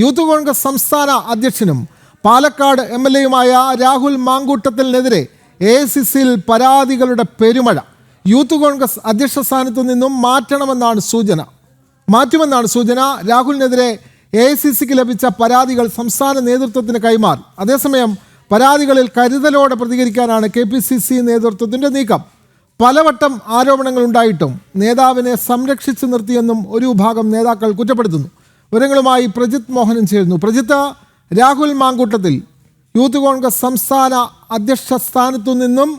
Youth Congress സംസ്ഥാന അധ്യക്ഷനും Palakkad M L എയുമായ രാഹുൽ മാങ്കൂട്ടത്തിനെതിരെ എ സി സിയിൽ പരാതികളുടെ പെരുമഴ. യൂത്ത് കോൺഗ്രസ് അധ്യക്ഷ സ്ഥാനത്തു നിന്നും മാറ്റണമെന്നാണ് സൂചന. മാറ്റുമെന്നാണ് സൂചന. രാഹുലിനെതിരെ എ സി സിക്ക് ലഭിച്ച പരാതികൾ സംസ്ഥാന നേതൃത്വത്തിന് കൈമാറി. അതേസമയം പരാതികളിൽ കരുതലോടെ പ്രതികരിക്കാനാണ് കെ പി സി സി നേതൃത്വത്തിന്റെ നീക്കം. പലവട്ടം ആരോപണങ്ങൾ ഉണ്ടായിട്ടും നേതാവിനെ സംരക്ഷിച്ചു നിർത്തിയെന്നും ഒരു വിഭാഗം നേതാക്കൾ കുറ്റപ്പെടുത്തുന്നു. വിവരങ്ങളുമായി പ്രജിത് മോഹനൻ ചേരുന്നു. പ്രജിത്ത് രാഹുൽ മാങ്കൂട്ടത്തിൽ യൂത്ത് കോൺഗ്രസ് സംസ്ഥാന അധ്യക്ഷ സ്ഥാനത്തു നിന്നും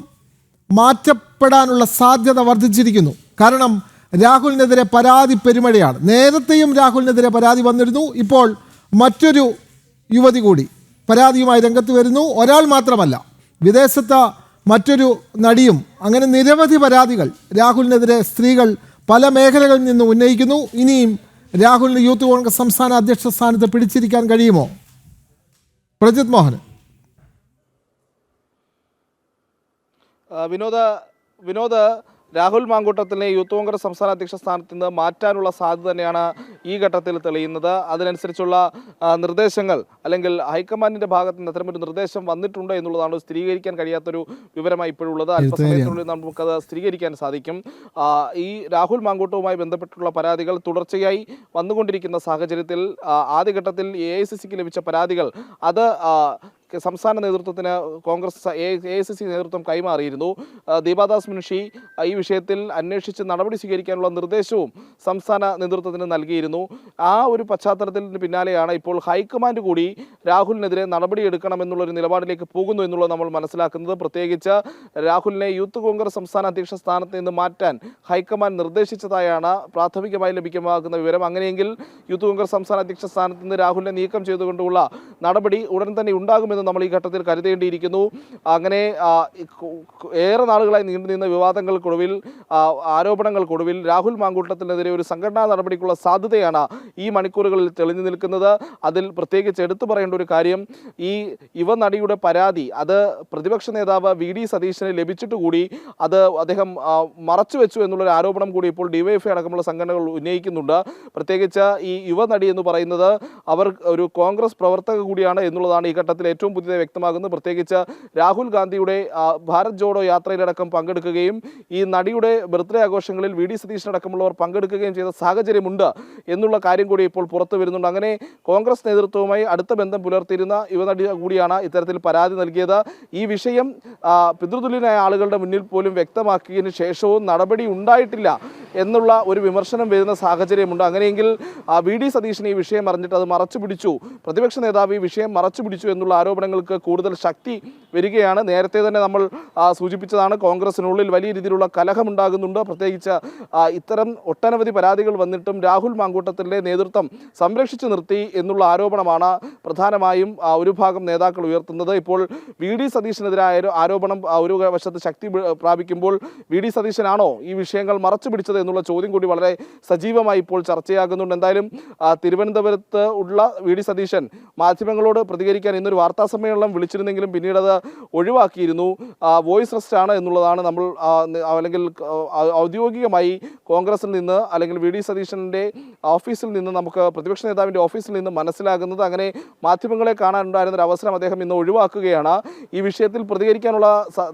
മാറ്റപ്പെടാനുള്ള സാധ്യത വർദ്ധിച്ചിരിക്കുന്നു. കാരണം രാഹുലിനെതിരെ പരാതി പെരുമഴയാണ്. നേരത്തെയും രാഹുലിനെതിരെ പരാതി വന്നിരുന്നു. ഇപ്പോൾ മറ്റൊരു യുവതി കൂടി പരാതിയുമായി രംഗത്ത് വരുന്നു. ഒരാൾ മാത്രമല്ല വിദേശത്ത് മറ്റൊരു നടിയും അങ്ങനെ നിരവധി പരാതികൾ രാഹുലിനെതിരെ സ്ത്രീകൾ പല മേഖലകളിൽ നിന്നും ഉന്നയിക്കുന്നു. ഇനിയും രാഹുലിന് യൂത്ത് കോൺഗ്രസ് സംസ്ഥാന അധ്യക്ഷ സ്ഥാനത്ത് പിടിച്ചിരിക്കാൻ കഴിയുമോ? പ്രജിത് മോഹൻ. വിനോദ വിനോദ രാഹുൽ മാങ്കൂട്ടത്തിനെ യൂത്ത് കോൺഗ്രസ് സംസ്ഥാന അധ്യക്ഷ സ്ഥാനത്ത് നിന്ന് മാറ്റാനുള്ള സാധ്യത തന്നെയാണ് ഈ ഘട്ടത്തിൽ തെളിയുന്നത്. അതിനനുസരിച്ചുള്ള നിർദ്ദേശങ്ങൾ അല്ലെങ്കിൽ ഹൈക്കമാൻഡിന്റെ ഭാഗത്ത് നിന്ന് അത്തരമൊരു നിർദ്ദേശം വന്നിട്ടുണ്ട് എന്നുള്ളതാണ് സ്ഥിരീകരിക്കാൻ കഴിയാത്തൊരു വിവരമായി ഇപ്പോഴുള്ളത്. അല്പസമയത്തിനുള്ളിൽ നമുക്കത് സ്ഥിരീകരിക്കാൻ സാധിക്കും. ഈ രാഹുൽ മാങ്കൂട്ടവുമായി ബന്ധപ്പെട്ടുള്ള പരാതികൾ തുടർച്ചയായി വന്നുകൊണ്ടിരിക്കുന്ന സാഹചര്യത്തിൽ ആദ്യഘട്ടത്തിൽ എ ഐ സി സിക്ക് ലഭിച്ച പരാതികൾ അത് സംസ്ഥാന നേതൃത്വത്തിന് കോൺഗ്രസ് എ സി സി നേതൃത്വം കൈമാറിയിരുന്നു. ദീപാദാസ് മുൻഷി ഈ വിഷയത്തിൽ അന്വേഷിച്ച് നടപടി സ്വീകരിക്കാനുള്ള നിർദ്ദേശവും സംസ്ഥാന നേതൃത്വത്തിന് നൽകിയിരുന്നു. ആ ഒരു പശ്ചാത്തലത്തിന് പിന്നാലെയാണ് ഇപ്പോൾ ഹൈക്കമാൻഡ് കൂടി രാഹുലിനെതിരെ നടപടിയെടുക്കണമെന്നുള്ള ഒരു നിലപാടിലേക്ക് പോകുന്നു എന്നുള്ളത് നമ്മൾ മനസ്സിലാക്കുന്നത്. പ്രത്യേകിച്ച് രാഹുലിനെ യൂത്ത് കോൺഗ്രസ് സംസ്ഥാന അധ്യക്ഷ സ്ഥാനത്ത് നിന്ന് മാറ്റാൻ ഹൈക്കമാൻഡ് നിർദ്ദേശിച്ചതായാണ് പ്രാഥമികമായി ലഭ്യമാകുന്ന വിവരം. അങ്ങനെയെങ്കിൽ യൂത്ത് കോൺഗ്രസ് സംസ്ഥാന അധ്യക്ഷ സ്ഥാനത്ത് നിന്ന് രാഹുലിനെ നീക്കം ചെയ്തുകൊണ്ടുള്ള നടപടി ഉടൻ തന്നെ ഉണ്ടാകുമെന്ന് നമ്മൾ ഈ ഘട്ടത്തിൽ കരുതേണ്ടിയിരിക്കുന്നു. അങ്ങനെ ഏറെ നാളുകളായി നീണ്ടു നിന്ന വിവാദങ്ങൾക്കൊടുവിൽ ആരോപണങ്ങൾക്കൊടുവിൽ രാഹുൽ മാങ്കൂട്ടത്തിനെതിരെ ഒരു സംഘടനാ നടപടിക്കുള്ള സാധ്യതയാണ് ഈ മണിക്കൂറുകളിൽ തെളിഞ്ഞു നിൽക്കുന്നത്. അതിൽ പ്രത്യേകിച്ച് എടുത്തു പറയേണ്ട ഒരു കാര്യം ഈ യുവ നടിയുടെ പരാതി അത് പ്രതിപക്ഷ നേതാവ് വി ഡി സതീശന് ലഭിച്ചിട്ട് കൂടി അത് അദ്ദേഹം മറച്ചു വെച്ചു എന്നുള്ളൊരു ആരോപണം കൂടി ഇപ്പോൾ ഡിവൈഎഫ്ഐ അടക്കമുള്ള സംഘടനകൾ ഉന്നയിക്കുന്നുണ്ട്. പ്രത്യേകിച്ച് ഈ യുവനടി എന്ന് പറയുന്നത് അവർ ഒരു കോൺഗ്രസ് പ്രവർത്തക കൂടിയാണ് എന്നുള്ളതാണ് ഈ ഘട്ടത്തിൽ ഏറ്റവും പുതിയതായി വ്യക്തമാകുന്നു പ്രത്യേകിച്ച് രാഹുൽ ഗാന്ധിയുടെ ഭാരത് ജോഡോ യാത്രയിലടക്കം പങ്കെടുക്കുകയും ഈ നടിയുടെ ബർത്ത്ഡേ ആഘോഷങ്ങളിൽ വി ഡി സതീഷിനടക്കമുള്ളവർ പങ്കെടുക്കുകയും ചെയ്ത സാഹചര്യമുണ്ട് എന്നുള്ള കാര്യം കൂടി ഇപ്പോൾ പുറത്തു വരുന്നുണ്ട്. അങ്ങനെ കോൺഗ്രസ് നേതൃത്വവുമായി അടുത്ത ബന്ധം പുലർത്തിയിരുന്ന യുവനടി കൂടിയാണ് ഇത്തരത്തിൽ പരാതി നൽകിയത്. ഈ വിഷയം പിതൃതുല്യനായ ആളുകളുടെ മുന്നിൽ പോലും വ്യക്തമാക്കിയതിനു ശേഷവും നടപടി ഉണ്ടായിട്ടില്ല. എന്നുള്ള ഒരു വിമർശനം വരുന്ന സാഹചര്യമുണ്ട്. അങ്ങനെയെങ്കിൽ വി ഡി സതീശൻ ഈ വിഷയം അറിഞ്ഞിട്ട് അത് മറച്ചു പിടിച്ചു പ്രതിപക്ഷ നേതാവ് ഈ വിഷയം മറച്ചു പിടിച്ചു എന്നുള്ള ആരോപണങ്ങൾക്ക് കൂടുതൽ ശക്തി വരികയാണ്. നേരത്തെ തന്നെ നമ്മൾ സൂചിപ്പിച്ചതാണ് കോൺഗ്രസിനുള്ളിൽ വലിയ രീതിയിലുള്ള കലഹമുണ്ടാകുന്നുണ്ട്. പ്രത്യേകിച്ച് ഇത്തരം ഒട്ടനവധി പരാതികൾ വന്നിട്ടും രാഹുൽ മാങ്കൂട്ടത്തിന്റെ നേതൃത്വം സംരക്ഷിച്ചു നിർത്തി എന്നുള്ള ആരോപണമാണ് പ്രധാനമായും ഒരു ഭാഗം നേതാക്കൾ ഉയർത്തുന്നത്. ഇപ്പോൾ വി. ഡി. സതീശനെതിരായ ആരോപണം ഒരു വശത്ത് ശക്തി പ്രാപിക്കുമ്പോൾ വി. ഡി. സതീശനാണോ ഈ വിഷയങ്ങൾ മറച്ചു പിടിച്ചത് എന്നുള്ള ചോദ്യം കൂടി വളരെ സജീവമായി ഇപ്പോൾ ചർച്ചയാകുന്നുണ്ട്. എന്തായാലും തിരുവനന്തപുരത്ത് ഉള്ള വി. ഡി. സതീശൻ മാധ്യമങ്ങളോട് പ്രതികരിക്കാൻ ഇന്നൊരു വാർത്താ സമ്മേളനം വിളിച്ചിരുന്നെങ്കിലും പിന്നീട് അത് ഒഴിവാക്കിയിരുന്നു. വോയിസ് റെസ്റ്റ് ആണ് എന്നുള്ളതാണ് നമ്മൾ അല്ലെങ്കിൽ ഔദ്യോഗികമായി കോൺഗ്രസിൽ നിന്ന് അല്ലെങ്കിൽ വി ഡി സതീശന്റെ ഓഫീസിൽ നിന്ന് നമുക്ക് പ്രതിപക്ഷ നേതാവിന്റെ ഓഫീസിൽ നിന്ന് മനസ്സിലാകുന്നത് അങ്ങനെ മാധ്യമങ്ങളെ കാണാനുണ്ടായിരുന്ന ഒരു അവസരം അദ്ദേഹം ഇന്ന് ഒഴിവാക്കുകയാണ്. ഈ വിഷയത്തിൽ പ്രതികരിക്കാനുള്ള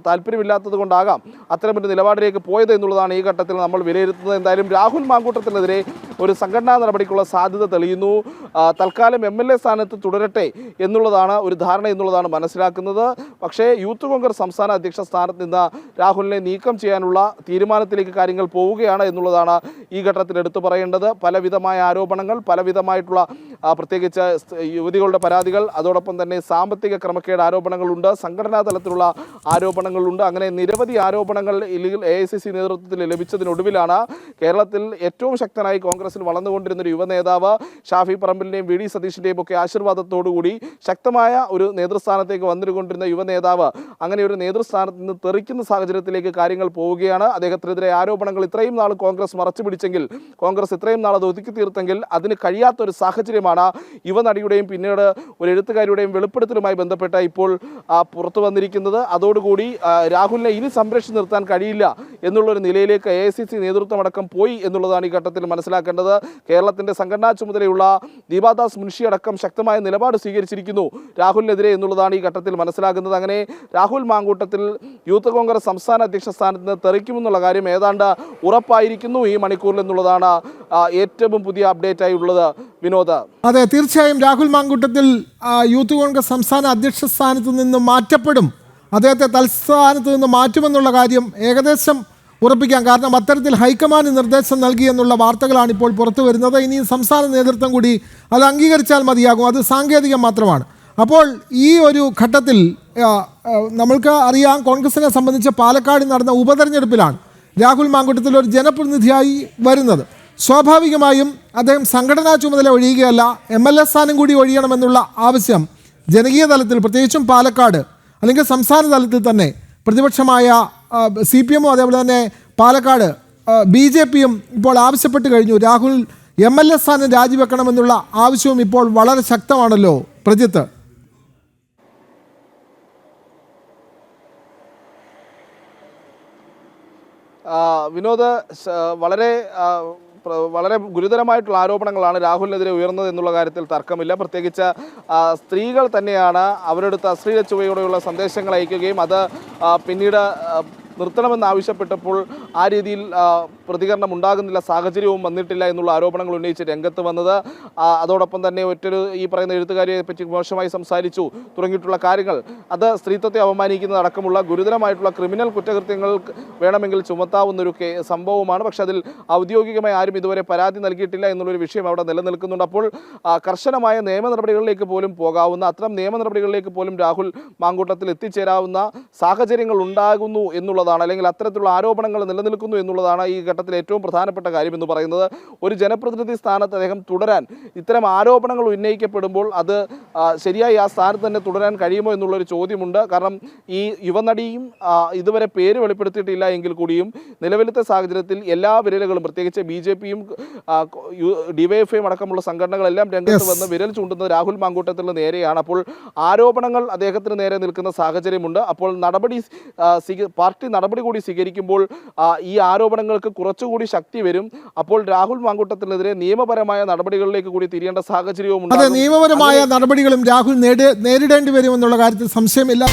താല്പര്യമില്ലാത്തത് കൊണ്ടാകാം അത്തരമൊരു നിലപാടിലേക്ക് പോയത് എന്നുള്ളതാണ് ഈ ഘട്ടത്തിൽ നമ്മൾ വിലയിരുത്തുന്നത്. എന്തായാലും രാഹുൽ മാങ്കൂട്ടത്തിനെതിരെ ഒരു സംഘടനാ നടപടിക്കുള്ള സാധ്യത തെളിയുന്നു. തൽക്കാലം എം എൽ എ സ്ഥാനത്ത് തുടരട്ടെ എന്നുള്ളതാണ് ഒരു ധാരണ എന്നുള്ളതാണ് മനസ്സിലാക്കുന്നത്. പക്ഷേ യൂത്ത് കോൺഗ്രസ് സംസ്ഥാന അധ്യക്ഷ സ്ഥാനത്ത് നിന്ന് രാഹുലിനെ നീക്കം ചെയ്യാനുള്ള തീരുമാനത്തിലേക്ക് കാര്യങ്ങൾ പോവുകയാണ് എന്നുള്ളതാണ് ഈ ഘട്ടത്തിൽ എടുത്തു പറയേണ്ടത്. പലവിധമായ ആരോപണങ്ങൾ പലവിധമായിട്ടുള്ള പ്രത്യേകിച്ച് യുവതികളുടെ പരാതികൾ അതോടൊപ്പം തന്നെ സാമ്പത്തിക ക്രമക്കേട് ആരോപണങ്ങളുണ്ട് സംഘടനാ തലത്തിലുള്ള ആരോപണങ്ങളുണ്ട്. അങ്ങനെ നിരവധി ആരോപണങ്ങൾ എ ഐ സി സി നേതൃത്വത്തിൽ ലഭിച്ചതിനൊടുവിലാണ് കേരളത്തിൽ ഏറ്റവും ശക്തനായി കോൺഗ്രസിൽ വളർന്നുകൊണ്ടിരുന്ന ഒരു യുവ നേതാവ് ഷാഫി പറമ്പിലിന്റെയും വി. ഡി. സതീഷിന്റെയും ഒക്കെ ആശീർവാദത്തോടുകൂടി ശക്തമായ ഒരു നേതൃസ്ഥാനത്തേക്ക് വന്നുകൊണ്ടിരുന്ന യുവ നേതാവ് അങ്ങനെ ഒരു നേതൃസ്ഥാനത്ത് നിന്ന് തെറിക്കുന്ന സാഹചര്യത്തിലേക്ക് കാര്യങ്ങൾ പോവുകയാണ്. അദ്ദേഹത്തിനെതിരെ ആരോപണങ്ങൾ ഇത്രയും നാൾ കോൺഗ്രസ് മറച്ചു പിടിച്ചെങ്കിൽ കോൺഗ്രസ് ഇത്രയും നാൾ അത് ഒതുക്കി തീർത്തെങ്കിൽ അതിന് കഴിയാത്ത ഒരു സാഹചര്യമാണ് യുവനടിയുടെയും പിന്നീട് ഒരു എഴുത്തുകാരിയുടെയും വെളിപ്പെടുത്തലുമായി ബന്ധപ്പെട്ട ഇപ്പോൾ പുറത്തു വന്നിരിക്കുന്നത്. അതോടുകൂടി രാഹുലിനെ ഇനി സംരക്ഷിച്ച് നിർത്താൻ കഴിയില്ല എന്നുള്ളൊരു നിലയിലേക്ക് എ ഐ സി സി നേതൃത്വമടക്കം പോയി എന്നുള്ളതാണ് ഈ ഘട്ടത്തിൽ മനസ്സിലാക്കേണ്ടത്. കേരളത്തിന്റെ സംഘടനാ ചുമതലയുള്ള ദീപാദാസ് മുൻഷി അടക്കം ശക്തമായ നിലപാട് സ്വീകരിച്ചിരിക്കുന്നു രാഹുലിനെതിരെ എന്നുള്ളതാണ് ഈ ഘട്ടത്തിൽ മനസ്സിലാക്കുന്നത് അങ്ങനെ രാഹുൽ മാങ്കൂട്ടത്തിൽ യൂത്ത് കോൺഗ്രസ് സംസ്ഥാന അധ്യക്ഷ സ്ഥാനത്ത് നിന്ന് തെറിക്കുമെന്നുള്ള കാര്യം ഏതാണ്ട് ഉറപ്പായിരിക്കുന്നു ഈ മണിക്കൂറിൽ എന്നുള്ളതാണ് ഏറ്റവും പുതിയ അപ്ഡേറ്റ് ആയി ഉള്ളത്. വിനോദ. അതെ തീർച്ചയായും രാഹുൽ മാങ്കൂട്ടത്തിൽ യൂത്ത് കോൺഗ്രസ് സംസ്ഥാന അധ്യക്ഷ സ്ഥാനത്ത് നിന്ന് മാറ്റപ്പെടും. അദ്ദേഹത്തെ തൽസ്ഥാനത്ത് നിന്ന് മാറ്റുമെന്നുള്ള കാര്യം ഏകദേശം ഉറപ്പിക്കാം. കാരണം അത്തരത്തിൽ ഹൈക്കമാൻഡ് നിർദ്ദേശം നൽകി എന്നുള്ള വാർത്തകളാണ് ഇപ്പോൾ പുറത്തു വരുന്നത് ഇനി സംസ്ഥാന നേതൃത്വം കൂടി അത് അംഗീകരിച്ചാൽ മതിയാകും. അത് സാങ്കേതികം മാത്രമാണ്. അപ്പോൾ ഈ ഒരു ഘട്ടത്തിൽ നമ്മൾക്ക് അറിയാം കോൺഗ്രസിനെ സംബന്ധിച്ച് പാലക്കാട് നടന്ന ഉപതെരഞ്ഞെടുപ്പിലാണ് രാഹുൽ മാങ്കുട്ടത്തിൽ ഒരു ജനപ്രതിനിധിയായി വരുന്നത്. സ്വാഭാവികമായും അദ്ദേഹം സംഘടനാ ചുമതല ഒഴിയുകയല്ല എം എൽ എ സ്ഥാനം കൂടി ഒഴിയണമെന്നുള്ള ആവശ്യം ജനകീയ തലത്തിൽ പ്രത്യേകിച്ചും പാലക്കാട് അല്ലെങ്കിൽ സംസ്ഥാന തലത്തിൽ തന്നെ പ്രതിപക്ഷമായ സി പി എമ്മും അതേപോലെ തന്നെ പാലക്കാട് ബി ജെ പിയും ഇപ്പോൾ ആവശ്യപ്പെട്ട് കഴിഞ്ഞു. രാഹുൽ എം എൽ എ സ്ഥാനം രാജിവെക്കണമെന്നുള്ള ആവശ്യവും ഇപ്പോൾ വളരെ ശക്തമാണല്ലോ പ്രജിത്ത്. വിനോദ് വളരെ വളരെ ഗുരുതരമായിട്ടുള്ള ആരോപണങ്ങളാണ് രാഹുലിനെതിരെ ഉയർന്നത് എന്നുള്ള കാര്യത്തിൽ തർക്കമില്ല. പ്രത്യേകിച്ച് സ്ത്രീകൾ തന്നെയാണ് അവരെടുത്ത് അശ്ലീല ചുവയോടെയുള്ള സന്ദേശങ്ങൾ അയക്കുകയും അത് പിന്നീട് ആ, നിർത്തണമെന്ന് ആവശ്യപ്പെട്ടപ്പോൾ ആ രീതിയിൽ പ്രതികരണം ഉണ്ടാകുന്നില്ല സാഹചര്യവും വന്നിട്ടില്ല എന്നുള്ള ആരോപണങ്ങൾ ഉന്നയിച്ച് രംഗത്ത് വന്നത്. അതോടൊപ്പം തന്നെ ഒറ്റൊരു ഈ പറയുന്ന എഴുത്തുകാരിയെ പറ്റി മോശമായി സംസാരിച്ചു തുടങ്ങിയിട്ടുള്ള കാര്യങ്ങൾ. അത് സ്ത്രീത്വത്തെ അപമാനിക്കുന്നതടക്കമുള്ള ഗുരുതരമായിട്ടുള്ള ക്രിമിനൽ കുറ്റകൃത്യങ്ങൾ വേണമെങ്കിൽ ചുമത്താവുന്ന ഒരു സംഭവമാണ് പക്ഷെ അതിൽ ഔദ്യോഗികമായി ആരും ഇതുവരെ പരാതി നൽകിയിട്ടില്ല എന്നുള്ളൊരു വിഷയം അവിടെ നിലനിൽക്കുന്നുണ്ട്. അപ്പോൾ കർശനമായ നിയമ നടപടികളിലേക്ക് പോലും പോകാവുന്ന അത്തരം നിയമ നടപടികളിലേക്ക് പോലും രാഹുൽ മാങ്കൂട്ടത്തിൽ എത്തിച്ചേരാവുന്ന സാഹചര്യങ്ങൾ ഉണ്ടാകുന്നു എന്നുള്ളതാണ് അല്ലെങ്കിൽ അത്തരത്തിലുള്ള ആരോപണങ്ങൾ നിലനിൽക്കുന്നു എന്നുള്ളതാണ് ഈ ഘട്ടത്തിൽ ഏറ്റവും പ്രധാനപ്പെട്ട കാര്യം എന്ന് പറയുന്നത്. ഒരു ജനപ്രതിനിധി സ്ഥാനത്ത് അദ്ദേഹം തുടരാൻ ഇത്തരം ആരോപണങ്ങൾ ഉന്നയിക്കപ്പെടുമ്പോൾ അത് ശരിയായി ആ സ്ഥാനത്ത് തന്നെ തുടരാൻ കഴിയുമോ എന്നുള്ളൊരു ചോദ്യമുണ്ട്. കാരണം ഈ യുവനടിയും ഇതുവരെ പേര് വെളിപ്പെടുത്തിയിട്ടില്ല എങ്കിൽ കൂടിയും നിലവിലത്തെ സാഹചര്യത്തിൽ എല്ലാ വിരലുകളും പ്രത്യേകിച്ച് ബി ജെ പിയും ഡിവൈഎഫ്ഐയും അടക്കമുള്ള സംഘടനകളെല്ലാം രംഗത്ത് വന്ന് വിരൽ ചൂണ്ടുന്നത് രാഹുൽ മാങ്കൂട്ടത്തിന് നേരെയാണ്. അപ്പോൾ ആരോപണങ്ങൾ അദ്ദേഹത്തിന് നേരെ നിൽക്കുന്ന സാഹചര്യമുണ്ട്. അപ്പോൾ നടപടി പാർട്ടി നടപടി കൂടി സ്വീകരിക്കുമ്പോൾ ഈ ആരോപണങ്ങൾക്ക് കുറച്ചുകൂടി ശക്തി വരും. അപ്പോൾ രാഹുൽ മാങ്കൂട്ടത്തിനെതിരെ നിയമപരമായ നടപടികളിലേക്ക് കൂടി തിരിയേണ്ട സാഹചര്യവും അതെ നിയമപരമായ നടപടികളും രാഹുൽ നേടി നേരിടേണ്ടി വരുമെന്നുള്ള കാര്യത്തിൽ സംശയമില്ല.